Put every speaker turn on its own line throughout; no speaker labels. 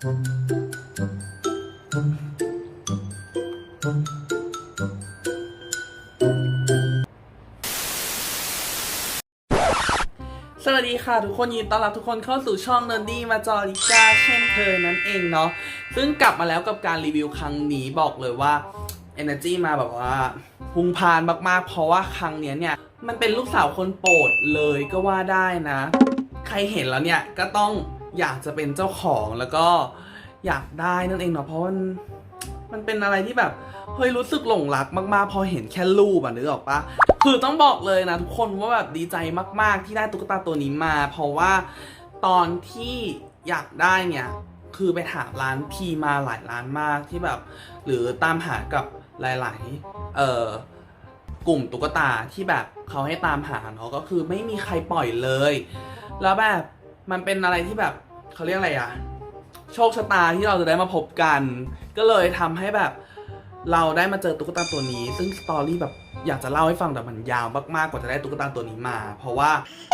สวัสดีค่ะ ทุกคนยินต้อนรับทุกคนเข้าสู่ช่องเน r ร์ดี้มาจอริก้าเช่นเคยนั่นเองเนาะซึ่งกลับมาแล้วกับการรีวิวครั้งนี้บอกเลยว่า Energy มาแบบว่าพุงพานมากๆ เพราะว่าครั้งเนี้ยเนี่ย มันเป็นลูกสาวคนโปรดเลยก็ว่าได้นะ ใครเห็นแล้วเนี่ยก็ต้อง อยากจะเป็นเจ้าของแล้วก็อยากได้นั่นเองเนาะเพราะมันมันเป็นอะไรที่แบบเฮ้ยรู้สึกหลงรักมากๆ พอเห็นแค่รูปอะนึกออกปะคือต้องบอกเลยนะทุกคนว่าแบบดีใจมาก ๆ ที่ได้ตุ๊กตาตัวนี้มา เพราะว่าตอนที่อยากได้เนี่ยคือไปถามร้านพีมาหลายร้านมากที่แบบ หรือตามหากับหลายๆเอ่อกลุ่มตุ๊กตาที่แบบเขาให้ตามหาเนาะก็คือไม่มีใครปล่อยเลย แล้วแบบ มันเป็นอะไรที่แบบเขาเรียกอะไรอะโชคชะตาที่เราจะได้มาพบกัน ก็เลยทำให้แบบเราได้มาเจอตุ๊กตาตัวนี้ ซึ่งสตอรี่แบบอยากจะเล่าให้ฟังแต่มันยาวมากๆกว่าจะได้ตุ๊กตาตัวนี้มา เพราะว่า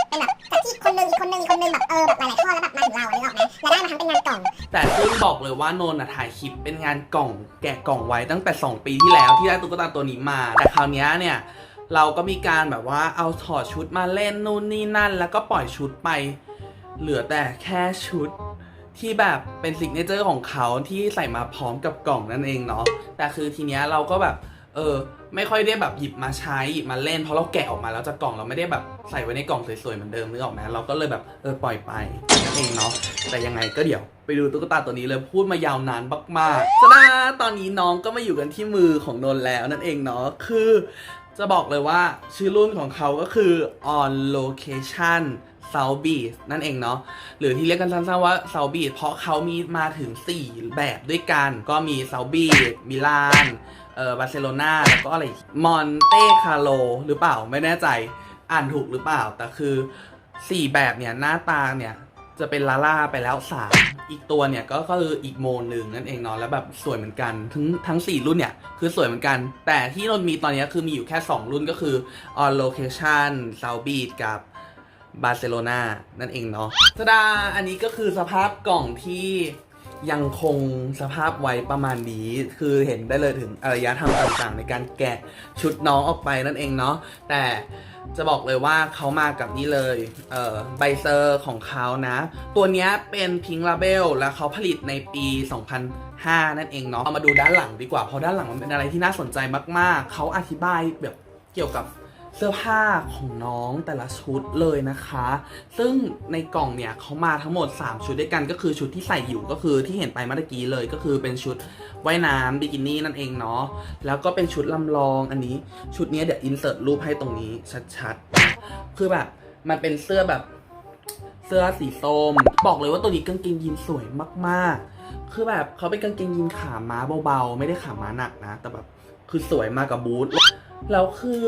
เป็นแบบจากที่คนหนึงอีกคนหนึงอีกคนหนึงแบบเออแบบหลายๆข้อแล้วแบบมาถึงเราเลยหรอกนะแล้วได้มาทั้งเป็นงานกล่อง
แต่ซึ่งบอกเลยว่านนท์อะถ่ายคลิปเป็นงานกล่อง แกะกล่องไว้ตั้งแต่ 2 ปีที่แล้วที่ได้ตุ๊กตาตัวนี้มา แต่คราวนี้เนี่ยเราก็มีการแบบว่าเอาถอดชุดมาเล่นนู่นนี่นั่น แล้วก็ปล่อยชุดไป เหลือแต่แค่ชุดที่แบบเป็นสิกเนเจอร์ของเขาที่ใส่มาพร้อมกับกล่องนั่นเองเนาะแต่คือทีเนี้ยเราก็แบบเออไม่ค่อยได้แบบหยิบมาใช้หยิบมาเล่นเพราะเราแกะออกมาแล้วจากกล่องเราไม่ได้แบบใส่ไว้ในกล่องสวยๆเหมือนเดิมนึกออกไหมเราก็เลยแบบเออปล่อยไปนั่นเองเนาะแต่ยังไงก็เดี๋ยวไปดูตุ๊กตาตัวนี้เลยพูดมายาวนานมากๆสดาตอนนี้น้องก็มาอยู่กันที่มือของนนแล้วนั่นเองเนาะคือจะบอกเลยว่าชื่อรุ่นของเขาก็คือ on location South Beach นั่นเองเนาะหรือที่เรียกกันสั้นๆว่า South Beach เพราะเขามีมาถึง 4 แบบด้วยกัน ก็มี South Beach มิลานเอ่อบาร์เซโลนาแล้วก็อะไรมอนเตคาโลหรือเปล่าไม่แน่ใจอ่านถูกหรือเปล่า แต่คือ 4 แบบเนี่ยหน้าตาเนี่ยจะเป็นลาล่าไปแล้ว3อีกตัวเนี่ยก็คืออีกโมนหนึ่งนั่นเองเนาะแล้วแบบสวยเหมือนกันทั้งทั้ง4รุ่นเนี่ยคือสวยเหมือนกัน แต่ที่นนมีตอนนี้คือมีอยู่แค่ 2 รุ่นก็คือ on location South Beach กับ บาร์เซโลนานั่นเองเนาะสดาอันนี้ก็คือสภาพกล่องที่ยังคงสภาพไว้ประมาณนี้คือเห็นได้เลยถึงอารยธรรมต่างๆ ในการแกะชุดน้องออกไปนั่นเองเนาะแต่จะบอกเลยว่าเขามากับนี่เลยเอ่อใบเซอร์ของเขานะ ตัวนี้เป็นพิง k าเบลแล้วเขาผลิตในปี 2005 นั่นเองเนาะเอามาดูด้านหลังดีกว่าเพราะด้านหลังมันเป็นอะไรที่น่าสนใจมากๆ เขาอธิบายแบบเกี่ยวกับ เสื้อผ้าของน้องแต่ละชุดเลยนะคะ ซึ่งในกล่องเนี่ยเขามาทั้งหมด 3 ชุดด้วยกันก็คือชุดที่ใส่อยู่ก็คือที่เห็นไปเมื่อกี้เลยก็คือเป็นชุดว่ายน้ำบิกินี่นั่นเองเนาะแล้วก็เป็นชุดลำลองอันนี้ ชุดนี้เดี๋ยวอินเสิร์ตรูปให้ตรงนี้ชัดๆคือแบบมันเป็นเสื้อแบบเสื้อสีส้มบอกเลยว่าตัวนี้กางเกงยีนสวยมากๆ คือแบบเขาเป็นกางเกงยีนขาม้าเบาๆ ไม่ได้ขาม้าหนักนะ แต่แบบคือสวยมากกับบูทแล้วคือ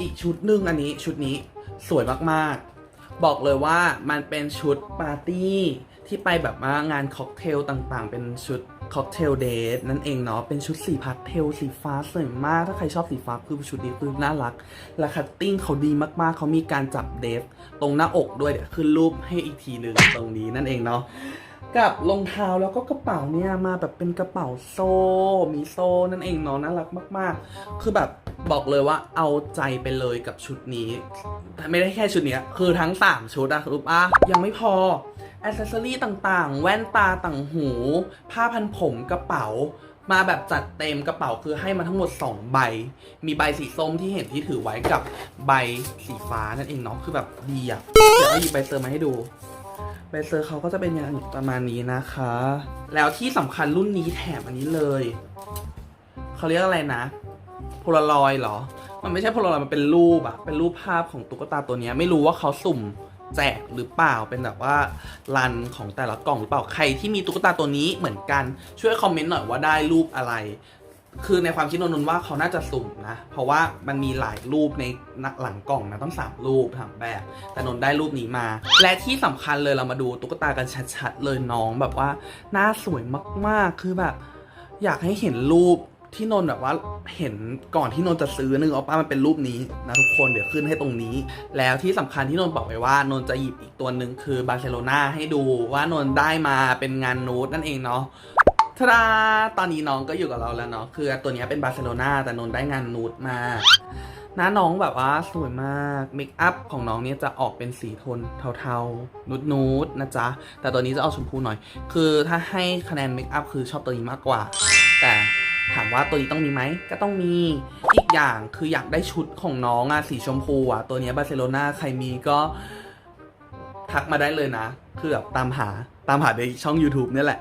อีกชุดหนึ่งอันนี้ชุดนี้สวยมากๆ บอกเลยว่ามันเป็นชุดปาร์ตี้ที่ไปแบบว่างานค็อกเทลต่างๆ เป็นชุดค็อกเทลเดทนั่นเองเนาะเป็นชุดสีพาสเทลสีฟ้าสวยมาก ถ้าใครชอบสีฟ้าคือชุดนี้คือน่ารัก และคัตติ้งเขาดีมากๆ เขามีการจับเดฟตรงหน้าอกด้วยเดี๋ยวขึ้นรูปให้อีกทีหนึ่งตรงนี้นั่นเองเนาะกับรองเท้าแล้วก็กระเป๋าเนี่ยมาแบบเป็นกระเป๋าโซ่ มีโซ่นั่นเองเนาะน่ารักมาก ๆ คือแบบ บอกเลยว่าเอาใจไปเลยกับชุดนี้ ไม่ได้แค่ชุดนี้คือทั้ง 3 ชุดอะรู้ปะยังไม่พออ c เซสซอรี่ต่างๆ แว่นตาต่างหู ผ้าพันผมกระเป๋า มาแบบจัดเต็มกระเป๋าคือให้มาทั้งหมด 2 ใบ มีใบสีส้มที่เห็นที่ถือไว้กับใบสีฟ้านั่นเองเนาะคือแบบดีอะเดี๋ยวเอาหยิบใบเซอร์มาให้ดูใบเซอร์เขาก็จะเป็นอย่างประมาณนี้นะคะ แล้วที่สำคัญรุ่นนี้แถมอันนี้เลย เขาเรียกอะไรนะ โพลารอยเหรอ มันไม่ใช่โพลารอยมันเป็นรูปอะเป็นรูปภาพของตุ๊กตาตัวนี้ไม่รู้ว่าเขาสุ่มแจกหรือเปล่าเป็นแบบว่ารันของแต่ละกล่องหรือเปล่าใครที่มีตุ๊กตาตัวนี้เหมือนกันช่วยคอมเมนต์หน่อยว่าได้รูปอะไร คือในความคิดนนท์ว่าเขาน่าจะสุ่มนะ เพราะว่ามันมีหลายรูปในหลังกล่องนะต้องสามรูปสามแบบ แต่นนท์ได้รูปนี้มา และที่สำคัญเลยเรามาดูตุ๊กตากันชัดๆเลยน้องแบบว่าหน้าสวยมากๆคือแบบอยากให้เห็นรูป ที่นนแบบว่าเห็นก่อนที่นนจะซื้อนึกออกปะมันเป็นรูปนี้นะทุกคนเดี๋ยวขึ้นให้ตรงนี้ แล้วที่สำคัญที่นนบอกไว้ว่านนจะหยิบอีกตัวหนึ่งคือบาร์เซโลนาให้ดูว่านนได้มาเป็นงานนูดนั่นเองเนาะทาดาตอนนี้น้องก็อยู่กับเราแล้วเนาะคือตัวนี้เป็นบาร์เซโลนาแต่นนได้งานนูดมาหน้าน้องแบบว่าสวยมากเมคอัพของน้องเนี่ยจะออกเป็นสีโทนเทาๆนูดๆนะจ๊ะแต่ตัวนี้จะออกชมพูหน่อย คือถ้าให้คะแนนเมคอัพคือชอบตัวนี้มากกว่า ถามว่าตัวนี้ต้องมีไหมก็ต้องมีอีกอย่างคืออยากได้ชุดของน้องอะสีชมพูอะตัวนี้บาร์เซโลนาใครมีก็ทักมาได้เลยนะ คือแบบตามหาตามหาในช่อง YouTube เนี่ยแหละ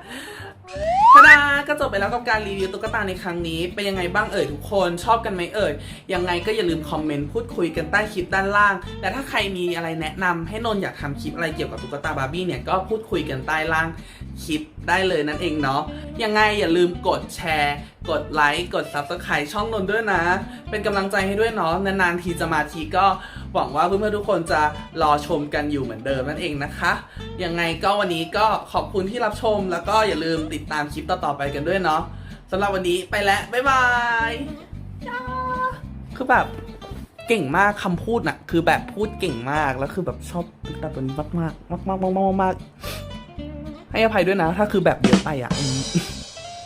ทาดาก็จบไปแล้วกับการรีวิวตุ๊กตาในครั้งนี้ เป็นยังไงบ้างเอ่ยทุกคนชอบกันไหมเอ่ย ยังไงก็อย่าลืมคอมเมนต์พูดคุยกันใต้คลิปด้านล่าง และถ้าใครมีอะไรแนะนำให้นนอยากทำคลิปอะไรเกี่ยวกับตุ๊กตาบาร์บี้เนี่ยก็พูดคุยกันใต้ล่างคลิปได้เลยนั่นเองเนาะยังไงอย่าลืมกดแชร์ กดไลค์กด Subscribe ช่องนนท์ด้วยนะ เป็นกำลังใจให้ด้วยเนาะนานๆทีจะมาทีก็หวังว่าเพื่อนๆทุกคนจะรอชมกันอยู่เหมือนเดิมนั่นเองนะคะยังไงก็วันนี้ก็ขอบคุณที่รับชม แล้วก็อย่าลืมติดตามคลิปต่อๆไปกันด้วยเนาะสำหรับวันนี้ไปแล้วบ๊ายบายจ้าคือแบบเก่งมากคำพูดน่ะ คือแบบพูดเก่งมากแล้วคือแบบชอบติดตามตัวนี้มากๆมากๆมากๆมากๆมากๆ ให้อภัยด้วยนะ ถ้าคือแบบเยอะไปอะ